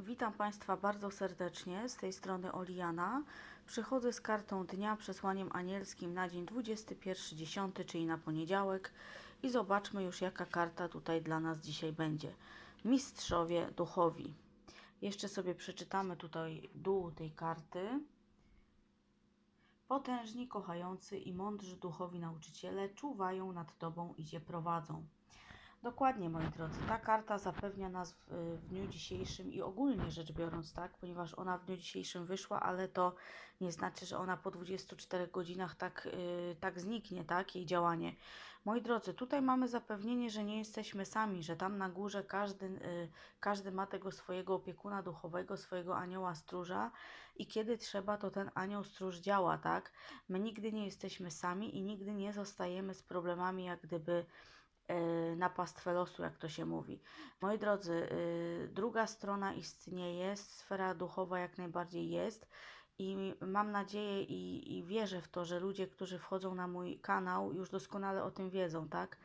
Witam Państwa bardzo serdecznie. Z tej strony Oliana. Przychodzę z kartą dnia przesłaniem anielskim na dzień 21.10, czyli na poniedziałek. I zobaczmy już, jaka karta tutaj dla nas dzisiaj będzie. Mistrzowie duchowi. Jeszcze sobie przeczytamy tutaj dół tej karty. Potężni, kochający i mądrzy duchowi nauczyciele czuwają nad Tobą i Cię prowadzą. Dokładnie, moi drodzy, ta karta zapewnia nas w, w dniu dzisiejszym i ogólnie rzecz biorąc, tak, ponieważ ona w dniu dzisiejszym wyszła, ale to nie znaczy, że ona po 24 godzinach tak, yy, tak zniknie, tak, jej działanie. Moi drodzy, tutaj mamy zapewnienie, że nie jesteśmy sami, że tam na górze każdy, yy, każdy ma tego swojego opiekuna duchowego, swojego anioła stróża i kiedy trzeba, to ten anioł stróż działa, tak. My nigdy nie jesteśmy sami i nigdy nie zostajemy z problemami, jak gdyby na pastwę losu, jak to się mówi. Moi drodzy, y, druga strona istnieje, sfera duchowa jak najbardziej jest i mam nadzieję i, i wierzę w to, że ludzie, którzy wchodzą na mój kanał, już doskonale o tym wiedzą, tak?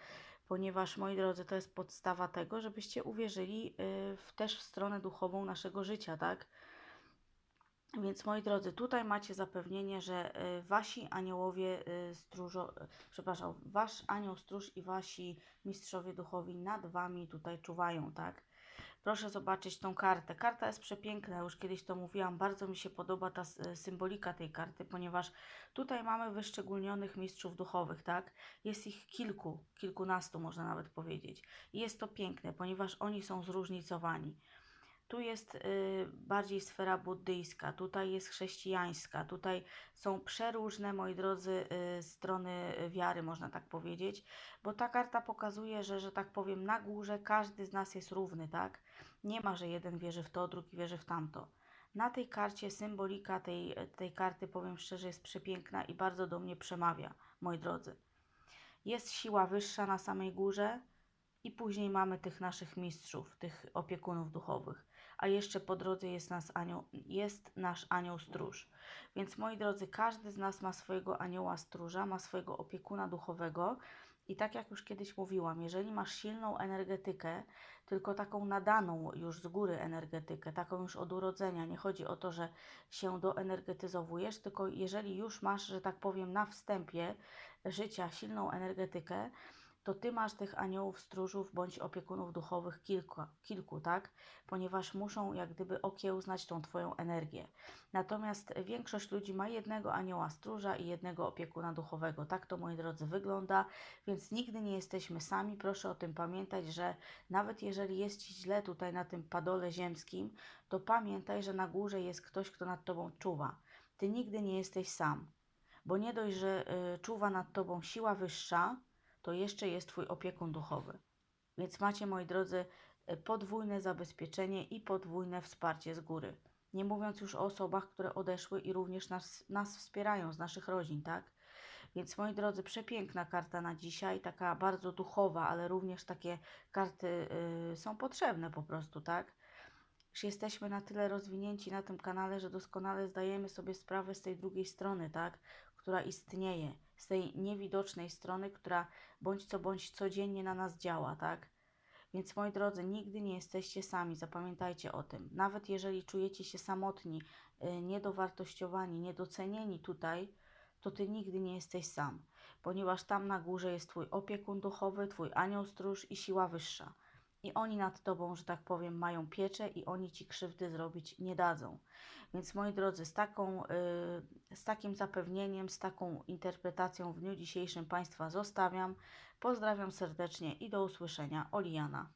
Ponieważ, moi drodzy, to jest podstawa tego, żebyście uwierzyli y, w, też w stronę duchową naszego życia, tak? Więc moi drodzy, tutaj macie zapewnienie, że y, wasi aniołowie y, stróżo, y, przepraszam, wasz anioł stróż i wasi mistrzowie duchowi nad wami tutaj czuwają, tak? Proszę zobaczyć tą kartę. Karta jest przepiękna, już kiedyś to mówiłam. Bardzo mi się podoba ta symbolika tej karty, ponieważ tutaj mamy wyszczególnionych mistrzów duchowych, tak? Jest ich kilku, kilkunastu można nawet powiedzieć. I jest to piękne, ponieważ oni są zróżnicowani. Tu jest y, bardziej sfera buddyjska, tutaj jest chrześcijańska, tutaj są przeróżne, moi drodzy, y, strony wiary, można tak powiedzieć, bo ta karta pokazuje, że, że tak powiem, na górze każdy z nas jest równy, tak? Nie ma, że jeden wierzy w to, drugi wierzy w tamto. Na tej karcie symbolika tej, tej karty, powiem szczerze, jest przepiękna i bardzo do mnie przemawia, moi drodzy. Jest siła wyższa na samej górze, i później mamy tych naszych mistrzów, tych opiekunów duchowych. A jeszcze po drodze jest, nas anioł, jest nasz anioł stróż. Więc moi drodzy, każdy z nas ma swojego anioła stróża, ma swojego opiekuna duchowego. I tak jak już kiedyś mówiłam, jeżeli masz silną energetykę, tylko taką nadaną już z góry energetykę, taką już od urodzenia, nie chodzi o to, że się doenergetyzowujesz, tylko jeżeli już masz, że tak powiem, na wstępie życia silną energetykę, to ty masz tych aniołów stróżów bądź opiekunów duchowych kilku, kilku, tak? Ponieważ muszą jak gdyby okiełznać tą twoją energię. Natomiast większość ludzi ma jednego anioła stróża i jednego opiekuna duchowego. Tak to, moi drodzy, wygląda, więc nigdy nie jesteśmy sami. Proszę o tym pamiętać, że nawet jeżeli jest ci źle tutaj na tym padole ziemskim, to pamiętaj, że na górze jest ktoś, kto nad tobą czuwa. Ty nigdy nie jesteś sam. Bo nie dość, że y, czuwa nad tobą siła wyższa, to jeszcze jest Twój opiekun duchowy. Więc macie, moi drodzy, e, podwójne zabezpieczenie i podwójne wsparcie z góry. Nie mówiąc już o osobach, które odeszły i również nas, nas wspierają z naszych rodzin, tak? Więc moi drodzy, przepiękna karta na dzisiaj, taka bardzo duchowa, ale również takie karty y, są potrzebne po prostu, tak? Już jesteśmy na tyle rozwinięci na tym kanale, że doskonale zdajemy sobie sprawę z tej drugiej strony, tak? Która istnieje, z tej niewidocznej strony, która bądź co bądź codziennie na nas działa, tak? Więc moi drodzy, nigdy nie jesteście sami, zapamiętajcie o tym. Nawet jeżeli czujecie się samotni, y, niedowartościowani, niedocenieni tutaj, to ty nigdy nie jesteś sam, ponieważ tam na górze jest twój opiekun duchowy, twój anioł stróż i siła wyższa. I oni nad tobą, że tak powiem, mają pieczę i oni ci krzywdy zrobić nie dadzą. Więc moi drodzy, z, taką, y, z takim zapewnieniem, z taką interpretacją w dniu dzisiejszym Państwa zostawiam. Pozdrawiam serdecznie i do usłyszenia. Oliana.